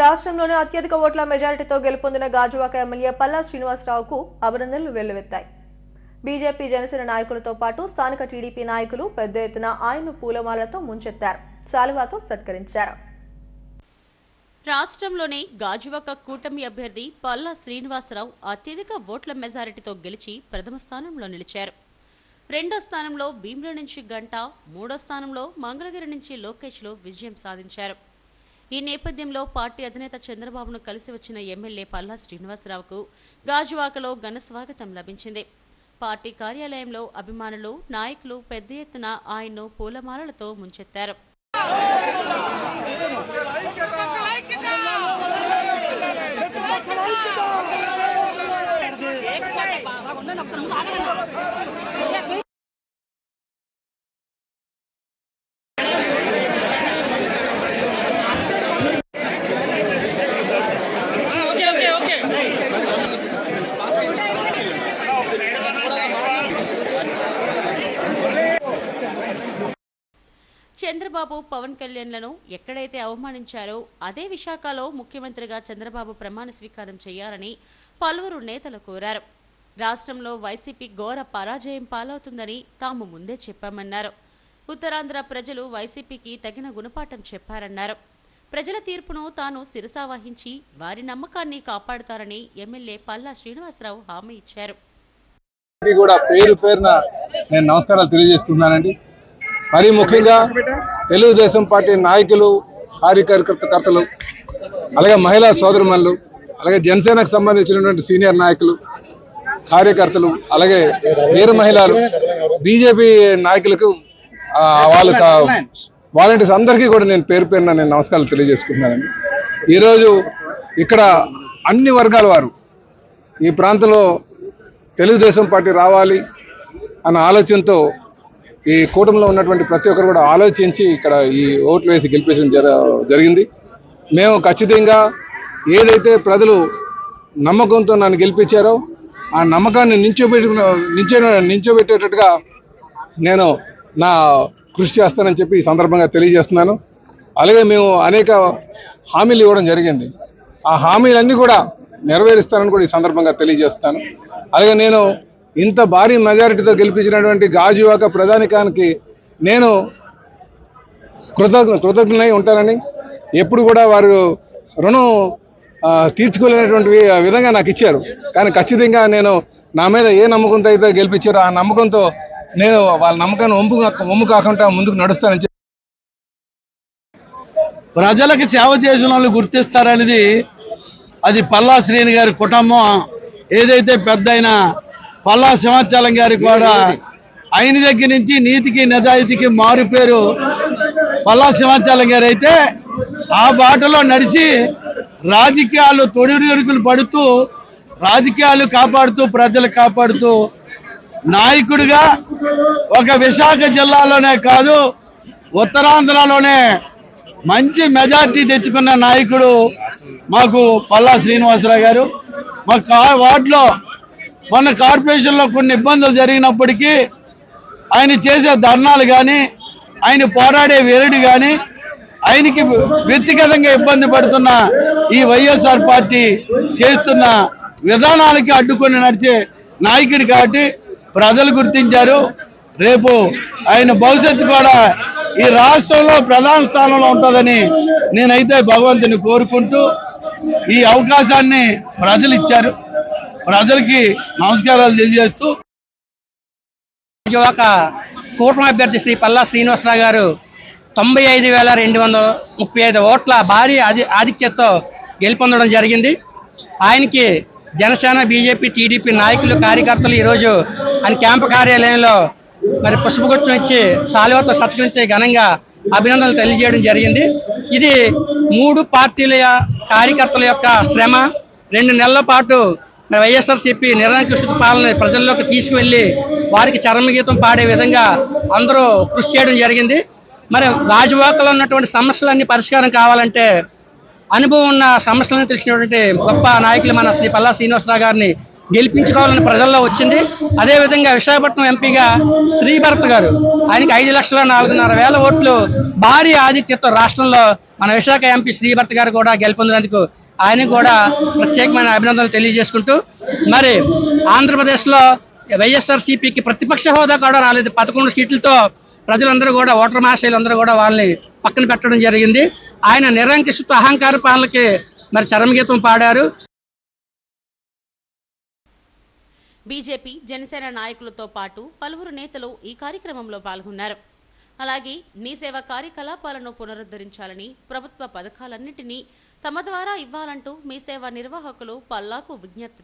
రాష్ట్రంలోనే అత్యధిక ఓట్ల మెజారిటీతో గెలుపొందిన గాజువాక ఎమ్మెల్యే పల్లా శ్రీనివాసరావుకు అభినందనలు వెల్లువెత్తాయి. బీజేపీ జనసేన నాయకులతో పాటు స్థానిక టీడీపీ నాయకులు పెద్ద ఎత్తున ఆయన్ను పూలమాలతో ముంచెత్తారు. శాలువాతో సత్కరించారు. రాష్ట్రంలోనే గాజువాక కూటమి అభ్యర్థి పల్లా శ్రీనివాసరావు అత్యధిక ఓట్ల మెజారిటీతో గెలిచి ప్రథమ స్థానంలో నిలిచారు. రెండో స్థానంలో భీమ్ల నుంచి గంట మూడో స్థానంలో మంగళగిరి నుంచి లోకేష్లు విజయం సాధించారు. ఈ నేపథ్యంలో పార్టీ అధినేత చంద్రబాబును కలిసి వచ్చిన ఎమ్మెల్యే పల్లా శ్రీనివాసరావుకు గాజువాకలో ఘన స్వాగతం లభించింది. పార్టీ కార్యాలయంలో అభిమానులు నాయకులు పెద్ద ఎత్తున ఆయన్ను పూలమాలలతో ముంచెత్తారు. చంద్రబాబు పవన్ కళ్యాణ్లను ఎక్కడైతే అవమానించారో అదే విశాఖలో ముఖ్యమంత్రిగా చంద్రబాబు ప్రమాణ స్వీకారం చేయాలని పలువురు నేతలు కోరారు. రాష్ట్రంలో వైసీపీ ఘోర పరాజయం పాలవుతుందని తాము ముందే చెప్పామన్నారు. ఉత్తరాంధ్ర ప్రజలు వైసీపీకి తగిన గుణపాఠం చెప్పారన్నారు. ప్రజల తీర్పును తాను శిరసావహించి వారి నమ్మకాన్ని కాపాడుతారని ఎమ్మెల్యే పల్లా శ్రీనివాసరావు హామీ ఇచ్చారు. కూడా పేరు పేరున నేను నమస్కారాలు తెలియజేసుకుంటున్నానండి. మరి ముఖ్యంగా తెలుగుదేశం పార్టీ నాయకులు కార్యకర్తలు అలాగే మహిళా సోదరుమణులు అలాగే జనసేనకు సంబంధించినటువంటి సీనియర్ నాయకులు కార్యకర్తలు అలాగే వీర మహిళలు బీజేపీ నాయకులకు వాళ్ళ వాలంటీర్స్ అందరికీ కూడా నేను పేరు పేరున నేను నమస్కారాలు తెలియజేసుకుంటున్నానండి. ఈరోజు ఇక్కడ అన్ని వర్గాల వారు ఈ ప్రాంతంలో తెలుగుదేశం పార్టీ రావాలి అన్న ఆలోచనతో ఈ కూటమిలో ఉన్నటువంటి ప్రతి ఒక్కరు కూడా ఆలోచించి ఇక్కడ ఈ ఓట్లు వేసి గెలిపించడం జర జరిగింది. మేము ఖచ్చితంగా ఏదైతే ప్రజలు నమ్మకంతో నన్ను గెలిపించారో ఆ నమ్మకాన్ని నించోబెట్టు నించో నించోబెట్టేటట్టుగా నేను నా కృషి చేస్తానని చెప్పి ఈ సందర్భంగా తెలియజేస్తున్నాను. అలాగే మేము అనేక హామీలు ఇవ్వడం జరిగింది. ఆ హామీలన్నీ కూడా నెరవేరుస్తానని కూడా ఈ సందర్భంగా తెలియజేస్తాను అలాగే నేను ఇంత భారీ మెజారిటీతో గెలిపించినటువంటి గాజువాక ప్రధానికానికి నేను కృతజ్ఞ కృతజ్ఞులై ఉంటానని ఎప్పుడు కూడా వారు రుణం తీర్చుకోలేనటువంటి విధంగా నాకు ఇచ్చారు. కానీ ఖచ్చితంగా నేను నా మీద ఏ నమ్మకంతో అయితే గెలిపించారో ఆ నమ్మకంతో నేను వాళ్ళ నమ్మకాన్ని ఒంపు కా- ఒమ్ము కాకుండా ముందుకు నడుస్తానని చెప్పి ప్రజలకు సేవ చేసిన వాళ్ళు గుర్తిస్తారనేది అది పల్లా శ్రేణి గారి కుటుంబం. ఏదైతే పెద్ద అయినా పల్లా సింహాచలం గారి కూడా ఆయన దగ్గర నుంచి నీతికి నిజాయితీకి మారు పేరు పల్లా సింహాచలం గారు అయితే ఆ బాటలో నడిచి రాజకీయాలు తొడిరుకులు పడుతూ రాజకీయాలు కాపాడుతూ ప్రజలు కాపాడుతూ నాయకుడిగా ఒక విశాఖ జిల్లాలోనే కాదు ఉత్తరాంధ్రలోనే మంచి మెజార్టీ తెచ్చుకున్న నాయకుడు మాకు పల్లా శ్రీనివాసరావు గారు. మా వార్డులో మొన్న కార్పొరేషన్లో కొన్ని ఇబ్బందులు జరిగినప్పటికీ ఆయన చేసే ధర్నాలు కానీ ఆయన పోరాడే వెరడి కానీ ఆయనకి వ్యక్తిగతంగా ఇబ్బంది పడుతున్న ఈ వైఎస్ఆర్ పార్టీ చేస్తున్న విధానాలకి అడ్డుకొని నడిచే నాయకుడు కాబట్టి ప్రజలు గుర్తించారు. రేపు ఆయన భవిష్యత్తు కూడా ఈ రాష్ట్రంలో ప్రధాన స్థానంలో ఉంటుందని నేనైతే భగవంతుని కోరుకుంటూ ఈ అవకాశాన్ని ప్రజలు ఇచ్చారు. ప్రజలకి నమస్కారాలు తెలియజేస్తూ ఒక కూటమి అభ్యర్థి శ్రీ పల్లా శ్రీనివాసరావు గారు తొంభై ఐదు వేల రెండు వందల ముప్పై ఐదు ఓట్ల భారీ ఆధి ఆధిక్యతతో గెలుపొందడం జరిగింది. ఆయనకి జనసేన బీజేపీ టీడీపీ నాయకులు కార్యకర్తలు ఈరోజు ఆయన క్యాంపు కార్యాలయంలో మరి పుష్పగుచ్చం ఇచ్చి సాలువతో సత్కరించి ఘనంగా అభినందనలు తెలియజేయడం జరిగింది. ఇది మూడు పార్టీల కార్యకర్తల యొక్క శ్రమ. రెండు నెలల పాటు మరి వైఎస్ఆర్సీపీ నిరంకుశ పాలన ప్రజల్లోకి తీసుకువెళ్ళి వారికి చరమగీతం పాడే విధంగా అందరూ కృషి చేయడం జరిగింది. మరి రాజవాకలో ఉన్నటువంటి సమస్యలన్నీ పరిష్కారం కావాలంటే అనుభవం ఉన్న సమస్యలను తెలిసినటువంటి గొప్ప నాయకులు మన శ్రీ పల్లా శ్రీనివాసరావు గారిని గెలిపించుకోవాలని ప్రజల్లో వచ్చింది. అదేవిధంగా విశాఖపట్నం ఎంపీగా శ్రీభరత్ గారు. ఆయనకి ఐదు లక్షల నాలుగున్నర వేల ఓట్లు భారీ ఆధిక్యత రాష్ట్రంలో మన విశాఖ ఎంపీ శ్రీభర్త గారు కూడా గెలుపొందినందుకు ఆయనకు కూడా ప్రత్యేకమైన అభినందనలు తెలియజేసుకుంటూ మరి ఆంధ్రప్రదేశ్లో వైఎస్ఆర్సీపీకి ప్రతిపక్ష హోదా కూడా రాలేదు. పదకొండు సీట్లతో ప్రజలందరూ కూడా ఓటర్ మహాశయులందరూ కూడా వాళ్ళని పక్కన పెట్టడం జరిగింది. ఆయన నిరంకుశతో అహంకార పాలనకి మరి చరమగీతం పాడారు. బీజేపీ జనసేన నాయకులతో పాటు పలువురు నేతలు ఈ కార్యక్రమంలో పాల్గొన్నారు. అలాగే నీ సేవ కార్యకలాపాలను పునరుద్ధరించాలని ప్రభుత్వ పథకాలన్నింటినీ తమ ద్వారా ఇవ్వాలంటూ మీ సేవ నిర్వాహకులు పల్లాకు విజ్ఞప్తి